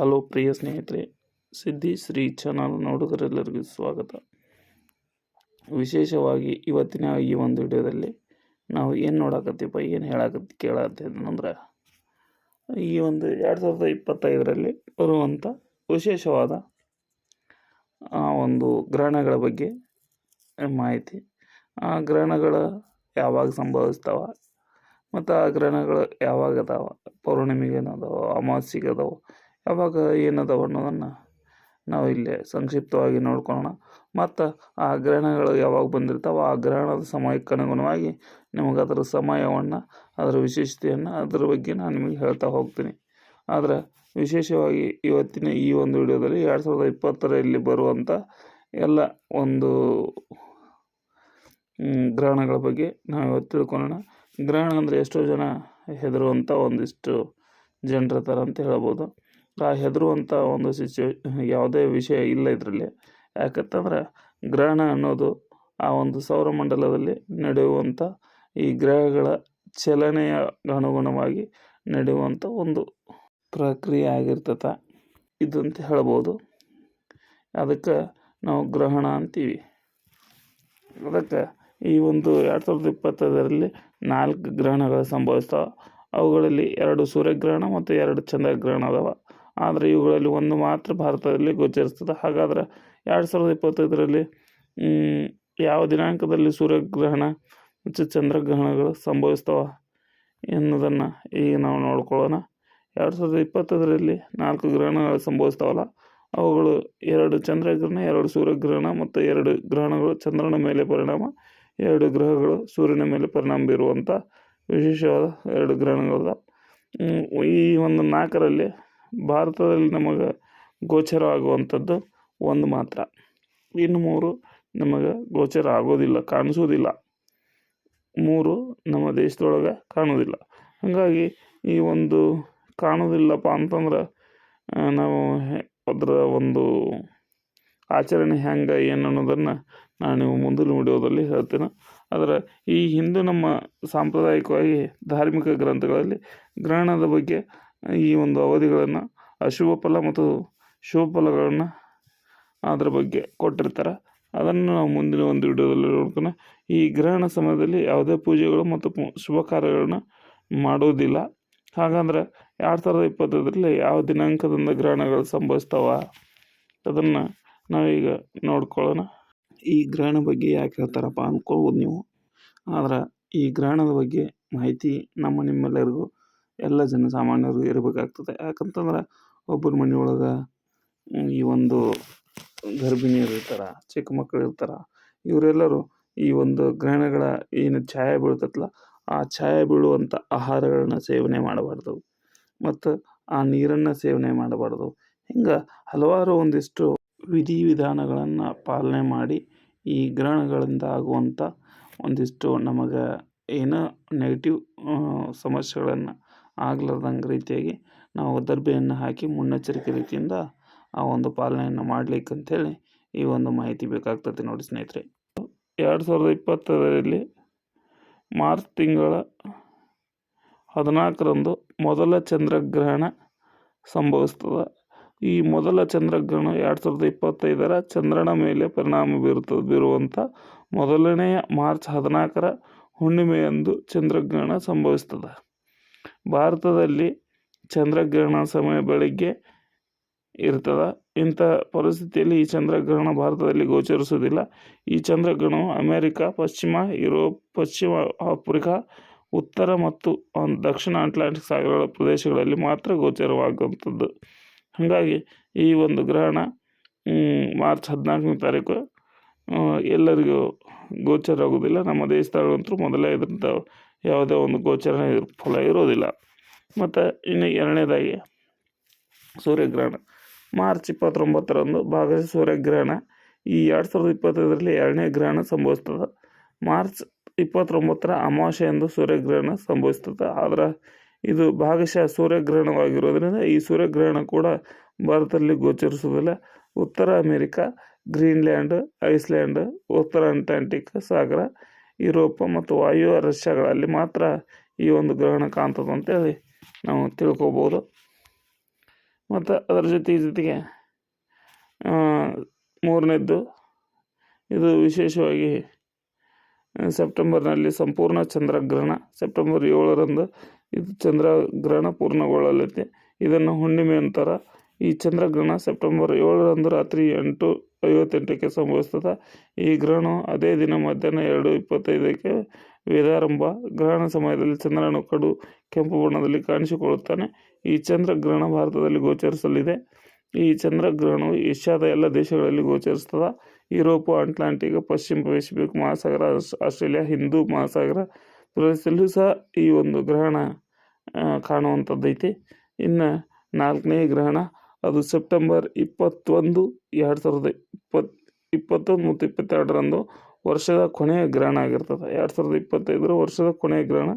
Hello ಪ್ರಿಯ ಸ್ನೇಹಿತರೆ, ಸಿದ್ಧಿ Shri channel ನೋಡುಗರೆಲ್ಲರಿಗೂ ಸ್ವಾಗತ. ವಿಶೇಷವಾಗಿ ಇವತ್ತಿನ ಈ ಒಂದು ವಿಡಿಯೋದಲ್ಲಿ ನಾವು ಏನು ನೋಡಾಕತ್ತೀವಪ್ಪ, ಏನು ಹೇಳಕತ್ತಿ ಕೇಳತ್ತಂದ್ರೆ ಈ ಒಂದು ಎರಡು ಸಾವಿರದ ಇಪ್ಪತ್ತೈದರಲ್ಲಿ ಬರುವಂಥ ವಿಶೇಷವಾದ, ಆ, ಒಂದು ಗ್ರಹಣಗಳ ಬಗ್ಗೆ ಮಾಹಿತಿ. ಆ ಗ್ರಹಣಗಳು ಯಾವಾಗ ಸಂಭವಿಸ್ತಾವ, ಮತ್ತು ಆ ಗ್ರಹಣಗಳು ಯಾವಾಗ ಅದಾವ ಪೌರ್ಣಿಮೆಗೆ ಏನದಾವ ಅಮಾವಾಸ್ಯೆಗೆ ಅದಾವ ಯಾವಾಗ ಏನದವ ಅನ್ನೋದನ್ನು ನಾವು ಇಲ್ಲಿ ಸಂಕ್ಷಿಪ್ತವಾಗಿ ನೋಡ್ಕೊಳ್ಳೋಣ ಮತ್ತು ಆ ಗ್ರಹಣಗಳು ಯಾವಾಗ ಬಂದಿರ್ತಾವೆ? ಆ ಗ್ರಹಣದ ಸಮಯಕ್ಕೆ ಅನುಗುಣವಾಗಿ ನಿಮಗೆ ಅದರ ಸಮಯವನ್ನು ಅದರ ವಿಶೇಷತೆಯನ್ನು ಅದರ ಬಗ್ಗೆ ನಾನು ನಿಮಗೆ ಹೇಳ್ತಾ ಹೋಗ್ತೀನಿ. ಆದರೆ ವಿಶೇಷವಾಗಿ ಇವತ್ತಿನ ಈ ಒಂದು ವಿಡಿಯೋದಲ್ಲಿ ಎರಡು ಸಾವಿರದ ಇಪ್ಪತ್ತರಲ್ಲಿ ಬರುವಂಥ ಎಲ್ಲ ಒಂದು ಗ್ರಹಣಗಳ ಬಗ್ಗೆ ನಾವು ಇವತ್ತು ತಿಳ್ಕೊಳ್ಳೋಣ ಗ್ರಹಣ ಅಂದರೆ ಎಷ್ಟೋ ಜನ ಹೆದರುವಂಥ ಒಂದಿಷ್ಟು ಜನರ ಥರ ಅಂತ ಹೇಳ್ಬೋದು. ಆ ಹೆದರುವಂಥ ಒಂದು ಸಿಚುವೇ ಯಾವುದೇ ವಿಷಯ ಇಲ್ಲ ಇದರಲ್ಲಿ. ಯಾಕಂತಂದ್ರೆ ಗ್ರಹಣ ಅನ್ನೋದು ಆ ಒಂದು ಸೌರಮಂಡಲದಲ್ಲಿ ನಡೆಯುವಂಥ ಈ ಗ್ರಹಗಳ ಚಲನೆಯ ಅನುಗುಣವಾಗಿ ನಡೆಯುವಂಥ ಒಂದು ಪ್ರಕ್ರಿಯೆ ಆಗಿರ್ತದೆ. ಇದಂತ ಹೇಳ್ಬೋದು. ಅದಕ್ಕೆ ನಾವು ಗ್ರಹಣ ಅಂತೀವಿ. ಅದಕ್ಕೆ ಈ ಒಂದು ಎರಡು ಸಾವಿರದ ಇಪ್ಪತ್ತೈದರಲ್ಲಿ ನಾಲ್ಕು ಗ್ರಹಣಗಳು ಸಂಭವಿಸ್ತಾವೆ. ಅವುಗಳಲ್ಲಿ ಎರಡು ಸೂರ್ಯಗ್ರಹಣ ಮತ್ತು ಎರಡು ಚಂದ್ರಗ್ರಹಣ ಅದಾವ. ಆದರೆ ಇವುಗಳಲ್ಲಿ ಒಂದು ಮಾತ್ರ ಭಾರತದಲ್ಲಿ ಗೋಚರಿಸ್ತದೆ ಹಾಗಾದ್ರೆ ಎರಡು ಸಾವಿರದ ಇಪ್ಪತ್ತೈದರಲ್ಲಿ ಯಾವ ದಿನಾಂಕದಲ್ಲಿ ಸೂರ್ಯಗ್ರಹಣ ಮತ್ತು ಚಂದ್ರಗ್ರಹಣಗಳು ಸಂಭವಿಸ್ತವೆ ಎನ್ನುವುದನ್ನು ಈಗ ನಾವು ನೋಡ್ಕೊಳ್ಳೋಣ. ಎರಡು ಸಾವಿರದ ಇಪ್ಪತ್ತೈದರಲ್ಲಿ ನಾಲ್ಕು ಗ್ರಹಣಗಳು ಸಂಭವಿಸ್ತಾವಲ್ಲ ಅವುಗಳು ಎರಡು ಚಂದ್ರಗ್ರಹಣ, ಎರಡು ಸೂರ್ಯಗ್ರಹಣ ಮತ್ತು ಎರಡು ಗ್ರಹಣಗಳು ಚಂದ್ರನ ಮೇಲೆ ಪರಿಣಾಮ, ಎರಡು ಗ್ರಹಗಳು ಸೂರ್ಯನ ಮೇಲೆ ಪರಿಣಾಮ ಬೀರುವಂಥ ವಿಶೇಷವಾದ ಎರಡು ಗ್ರಹಣಗಳದ. ಈ ಒಂದು ನಾಲ್ಕರಲ್ಲಿ ಭಾರತದಲ್ಲಿ ನಮಗೆ ಗೋಚರ ಆಗುವಂಥದ್ದು ಒಂದು ಮಾತ್ರ. ಇನ್ನು ಮೂರು, ನಮಗೆ ಗೋಚರ ಆಗೋದಿಲ್ಲ, ಕಾಣಿಸೋದಿಲ್ಲ. ಮೂರು, ನಮ್ಮ ದೇಶದೊಳಗೆ ಕಾಣೋದಿಲ್ಲ. ಹಾಗಾಗಿ ಈ ಒಂದು ಕಾಣೋದಿಲ್ಲಪ್ಪ ಅಂತಂದ್ರೆ ನಾವು ಅದರ ಒಂದು ಆಚರಣೆ ಹೆಂಗೆ, ಏನು ಅನ್ನೋದನ್ನು ನಾನು ಮುಂದಿನ ವಿಡಿಯೋದಲ್ಲಿ ಹೇಳ್ತೇನೆ. ಆದರೆ ಈ ಹಿಂದೂ ನಮ್ಮ ಸಾಂಪ್ರದಾಯಿಕವಾಗಿ ಧಾರ್ಮಿಕ ಗ್ರಂಥಗಳಲ್ಲಿ ಗ್ರಹಣದ ಬಗ್ಗೆ ಈ ಒಂದು ಅವಧಿಗಳನ್ನು ಅಶುಭ ಫಲ ಮತ್ತು ಶುಭ ಫಲಗಳನ್ನು ಅದರ ಬಗ್ಗೆ ಕೊಟ್ಟಿರ್ತಾರೆ. ಅದನ್ನು ನಾವು ಮುಂದಿನ ಒಂದು ವಿಡಿಯೋದಲ್ಲಿ ನೋಡ್ಕೊಂಡು ಈ ಗ್ರಹಣ ಸಮಯದಲ್ಲಿ ಯಾವುದೇ ಪೂಜೆಗಳು ಮತ್ತು ಶುಭ ಕಾರ್ಯಗಳನ್ನು ಮಾಡೋದಿಲ್ಲ. ಹಾಗಂದ್ರೆ ಎರಡು ಸಾವಿರದ ಇಪ್ಪತ್ತೈದರಲ್ಲಿ ಯಾವ ದಿನಾಂಕದಿಂದ ಗ್ರಹಣಗಳು ಸಂಭವಿಸ್ತಾವ ಅದನ್ನು ನಾವೀಗ ನೋಡ್ಕೊಳ್ಳೋಣ ಈ ಗ್ರಹಣ ಬಗ್ಗೆ ಯಾಕೆ ಹೇಳ್ತಾರಪ್ಪ ಅಂದ್ಕೊಳ್ಬೋದು ನೀವು. ಆದರೆ ಈ ಗ್ರಹಣದ ಬಗ್ಗೆ ಮಾಹಿತಿ ನಮ್ಮ ನಿಮ್ಮೆಲ್ಲರಿಗೂ ಎಲ್ಲ ಜನಸಾಮಾನ್ಯರಿಗೂ ಇರಬೇಕಾಗ್ತದೆ. ಯಾಕಂತಂದ್ರೆ ಒಬ್ಬರ ಮನೆಯೊಳಗೆ ಈ ಒಂದು ಗರ್ಭಿಣಿಯರು ಇರ್ತಾರೆ, ಚಿಕ್ಕ ಮಕ್ಕಳು ಇರ್ತಾರೆ, ಇವರೆಲ್ಲರೂ ಈ ಒಂದು ಗ್ರಹಣಗಳ ಏನು ಛಾಯೆ ಬೀಳ್ತೈತಲ್ಲ, ಆ ಛಾಯೆ ಬೀಳುವಂಥ ಆಹಾರಗಳನ್ನ ಸೇವನೆ ಮಾಡಬಾರ್ದು. ಮತ್ತು ಆ ನೀರನ್ನು ಸೇವನೆ ಮಾಡಬಾರ್ದು. ಹಿಂಗೆ ಹಲವಾರು ಒಂದಿಷ್ಟು ವಿಧಿವಿಧಾನಗಳನ್ನು ಪಾಲನೆ ಮಾಡಿ ಈ ಗ್ರಹಣಗಳಿಂದ ಆಗುವಂಥ ಒಂದಿಷ್ಟು ನಮಗೆ ಏನೋ ನೆಗೆಟಿವ್ ಸಮಸ್ಯೆಗಳನ್ನು ಆಗ್ಲಾರ್ದಂಗೆ ರೀತಿಯಾಗಿ ನಾವು ದರ್ಬೆಯನ್ನು ಹಾಕಿ ಮುನ್ನೆಚ್ಚರಿಕೆ ರೀತಿಯಿಂದ ಆ ಒಂದು ಪಾಲನೆಯನ್ನು ಮಾಡ್ಲಿಕ್ಕೆ ಅಂಥೇಳಿ ಈ ಒಂದು ಮಾಹಿತಿ ಬೇಕಾಗ್ತದೆ ನೋಡಿ ಸ್ನೇಹಿತರೆ. ಎರಡು ಸಾವಿರದ ಇಪ್ಪತ್ತರಲ್ಲಿ ಮಾರ್ಚ್ ತಿಂಗಳ ಹದಿನಾಲ್ಕರಂದು ಮೊದಲ ಚಂದ್ರಗ್ರಹಣ ಸಂಭವಿಸ್ತದೆ ಈ ಮೊದಲ ಚಂದ್ರಗ್ರಹಣ ಎರಡು ಸಾವಿರದ ಇಪ್ಪತ್ತೈದರ ಚಂದ್ರನ ಮೇಲೆ ಪರಿಣಾಮ ಬೀರುತ್ತದೆ ಬೀರುವಂಥ ಮೊದಲನೆಯ ಮಾರ್ಚ್ ಹದಿನಾಲ್ಕರ ಹುಣ್ಣಿಮೆಯಂದು ಚಂದ್ರಗ್ರಹಣ ಸಂಭವಿಸ್ತದೆ ಭಾರತದಲ್ಲಿ ಚಂದ್ರಗ್ರಹಣ ಸಮಯ ಬೆಳಗ್ಗೆ ಇರ್ತದೆ. ಇಂಥ ಪರಿಸ್ಥಿತಿಯಲ್ಲಿ ಈ ಚಂದ್ರಗ್ರಹಣ ಭಾರತದಲ್ಲಿ ಗೋಚರಿಸುವುದಿಲ್ಲ. ಈ ಚಂದ್ರಗ್ರಹಣವು ಅಮೆರಿಕ, ಪಶ್ಚಿಮ ಯುರೋಪ್, ಪಶ್ಚಿಮ ಆಫ್ರಿಕಾ, ಉತ್ತರ ಮತ್ತು ದಕ್ಷಿಣ ಅಟ್ಲಾಂಟಿಕ್ ಸಾಗರಗಳ ಪ್ರದೇಶಗಳಲ್ಲಿ ಮಾತ್ರ ಗೋಚರವಾಗುವಂಥದ್ದು. ಹಾಗಾಗಿ ಈ ಒಂದು ಗ್ರಹಣ ಮಾರ್ಚ್ ಹದಿನಾಲ್ಕನೇ ತಾರೀಕು ಎಲ್ಲರಿಗೂ ಗೋಚರ ಆಗೋದಿಲ್ಲ ನಮ್ಮ ದೇಶದಲ್ಲಂತೂ ಮೊದಲೇ ಇದರಿಂದ ಯಾವುದೇ ಒಂದು ಗೋಚರಣೆ ಫಲ ಇರೋದಿಲ್ಲ. ಮತ್ತು ಇನ್ನು ಎರಡನೇದಾಗಿ ಸೂರ್ಯಗ್ರಹಣ. ಮಾರ್ಚ್ ಇಪ್ಪತ್ತೊಂಬತ್ತರಂದು ಭಾಗಶಃ ಸೂರ್ಯಗ್ರಹಣ. ಈ ಎರಡು ಸಾವಿರದ ಇಪ್ಪತ್ತೈದರಲ್ಲಿ ಎರಡನೇ ಗ್ರಹಣ ಸಂಭವಿಸ್ತದೆ. ಮಾರ್ಚ್ ಇಪ್ಪತ್ತೊಂಬತ್ತರ ಅಮಾವಾಸ್ಯೆಯಂದು ಸೂರ್ಯಗ್ರಹಣ ಸಂಭವಿಸ್ತದೆ. ಆದರೆ ಇದು ಭಾಗಶಃ ಸೂರ್ಯಗ್ರಹಣವಾಗಿರೋದ್ರಿಂದ ಈ ಸೂರ್ಯಗ್ರಹಣ ಕೂಡ ಭಾರತದಲ್ಲಿ ಗೋಚರಿಸುವುದಿಲ್ಲ. ಉತ್ತರ ಅಮೇರಿಕಾ, ಗ್ರೀನ್ಲ್ಯಾಂಡ್, ಐಸ್ಲ್ಯಾಂಡ್, ಉತ್ತರ ಅಂಟಾರ್ಟಿಕ್ ಸಾಗರ ಯುರೋಪ ಮತ್ತು ವಾಯು ರಷ್ಯಾಗಳಲ್ಲಿ ಮಾತ್ರ ಈ ಒಂದು ಗ್ರಹಣ ಕಾಣ್ತದೆ ಅಂತೇಳಿ ನಾವು ತಿಳ್ಕೊಬೋದು. ಮತ್ತು ಅದರ ಜೊತೆ ಜೊತೆಗೆ ಮೂರನೇದ್ದು, ಇದು ವಿಶೇಷವಾಗಿ ಸೆಪ್ಟೆಂಬರ್ನಲ್ಲಿ ಸಂಪೂರ್ಣ ಚಂದ್ರಗ್ರಹಣ, ಸೆಪ್ಟೆಂಬರ್ ಏಳರಂದು ಇದು ಚಂದ್ರಗ್ರಹಣ ಪೂರ್ಣಗೊಳ್ಳಲಿದೆ. ಇದನ್ನು ಹುಣ್ಣಿಮೆ ಅಂತಾರೆ ಈ ಚಂದ್ರಗ್ರಹಣ ಸೆಪ್ಟೆಂಬರ್ ಏಳರಂದು ರಾತ್ರಿ ಎಂಟು ಐವತ್ತೆಂಟಕ್ಕೆ ಸಂಭವಿಸ್ತದೆ. ಈ ಗ್ರಹಣ ಅದೇ ದಿನ ಮಧ್ಯಾಹ್ನ ಎರಡು ಇಪ್ಪತ್ತೈದಕ್ಕೆ ವೇದಾರಂಭ. ಗ್ರಹಣ ಸಮಯದಲ್ಲಿ ಚಂದ್ರನು ಕಡು ಕೆಂಪು ಬಣ್ಣದಲ್ಲಿ ಕಾಣಿಸಿಕೊಳ್ಳುತ್ತಾನೆ. ಈ ಚಂದ್ರಗ್ರಹಣ ಭಾರತದಲ್ಲಿ ಗೋಚರಿಸಲಿದೆ. ಈ ಚಂದ್ರಗ್ರಹಣವು ಏಷ್ಯಾದ ಎಲ್ಲ ದೇಶಗಳಲ್ಲಿ ಗೋಚರಿಸ್ತದೆ. ಯುರೋಪ್, ಅಟ್ಲಾಂಟಿಕ್, ಪಶ್ಚಿಮ ಪೆಸಿಫಿಕ್ ಮಹಾಸಾಗರ ಆಸ್ಟ್ರೇಲಿಯಾ, ಹಿಂದೂ ಮಹಾಸಾಗರ ಪ್ರದೇಶದಲ್ಲೂ ಸಹ ಈ ಒಂದು ಗ್ರಹಣ ಕಾಣುವಂಥದ್ದೈತಿ ಇನ್ನು ನಾಲ್ಕನೇ ಗ್ರಹಣ, ಅದು ಸೆಪ್ಟೆಂಬರ್ ಇಪ್ಪತ್ತೊಂದು, ಎರಡು ಸಾವಿರದ ಇಪ್ಪತ್ತು ಇಪ್ಪತ್ತೊಂದು ಮತ್ತು ಇಪ್ಪತ್ತೆರಡರಂದು ವರ್ಷದ ಕೊನೆಯ ಗ್ರಹಣ ಆಗಿರ್ತದೆ. ಎರಡು ಸಾವಿರದ ಇಪ್ಪತ್ತೈದರ ವರ್ಷದ ಕೊನೆಯ ಗ್ರಹಣ.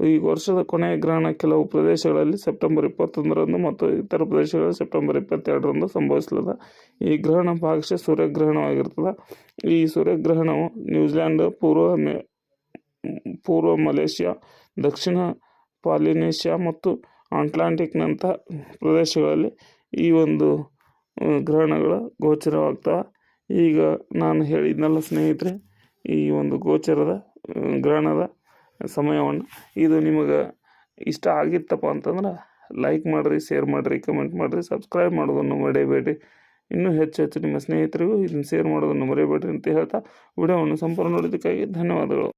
ಈ ವರ್ಷದ ಕೊನೆಯ ಗ್ರಹಣ ಕೆಲವು ಪ್ರದೇಶಗಳಲ್ಲಿ ಸೆಪ್ಟೆಂಬರ್ ಇಪ್ಪತ್ತೊಂದರಂದು ಮತ್ತು ಇತರ ಪ್ರದೇಶಗಳಲ್ಲಿ ಸೆಪ್ಟೆಂಬರ್ ಇಪ್ಪತ್ತೆರಡರಂದು ಸಂಭವಿಸಲದ ಈ ಗ್ರಹಣ ಭಾಗಶಃ ಸೂರ್ಯಗ್ರಹಣವಾಗಿರ್ತದೆ. ಈ ಸೂರ್ಯಗ್ರಹಣವು ನ್ಯೂಜಿಲ್ಯಾಂಡ್, ಪೂರ್ವ ಮೆ, ಪೂರ್ವ ಮಲೇಷ್ಯಾ, ದಕ್ಷಿಣ ಪಾಲಿನೇಷ್ಯಾ ಮತ್ತು ಅಂಟ್ಲಾಂಟಿಕ್ನಂಥ ಪ್ರದೇಶಗಳಲ್ಲಿ ಈ ಒಂದು ಗ್ರಹಣಗಳ ಗೋಚರವಾಗ್ತವೆ. ಈಗ ನಾನು ಹೇಳಿದ್ನಲ್ಲ ಸ್ನೇಹಿತರೆ, ಈ ಒಂದು ಗೋಚರದ ಗ್ರಹಣದ ಸಮಯವನ್ನು. ಇದು ನಿಮಗೆ ಇಷ್ಟ ಆಗಿತ್ತಪ್ಪ ಅಂತಂದ್ರೆ ಲೈಕ್ ಮಾಡಿರಿ ಶೇರ್ ಮಾಡಿರಿ ಕಮೆಂಟ್ ಮಾಡಿರಿ ಸಬ್ಸ್ಕ್ರೈಬ್ ಮಾಡೋದನ್ನು ಮರೆಯಬೇಡಿ ಇನ್ನೂ ಹೆಚ್ಚು ಹೆಚ್ಚು ನಿಮ್ಮ ಸ್ನೇಹಿತರಿಗೂ ಇದನ್ನು ಶೇರ್ ಮಾಡೋದನ್ನು ಮರೆಯಬೇಡಿ ಅಂತ ಹೇಳ್ತಾ ವಿಡಿಯೋವನ್ನು ಸಂಪೂರ್ಣ ನೋಡಿದ್ದಕ್ಕಾಗಿ ಧನ್ಯವಾದಗಳು.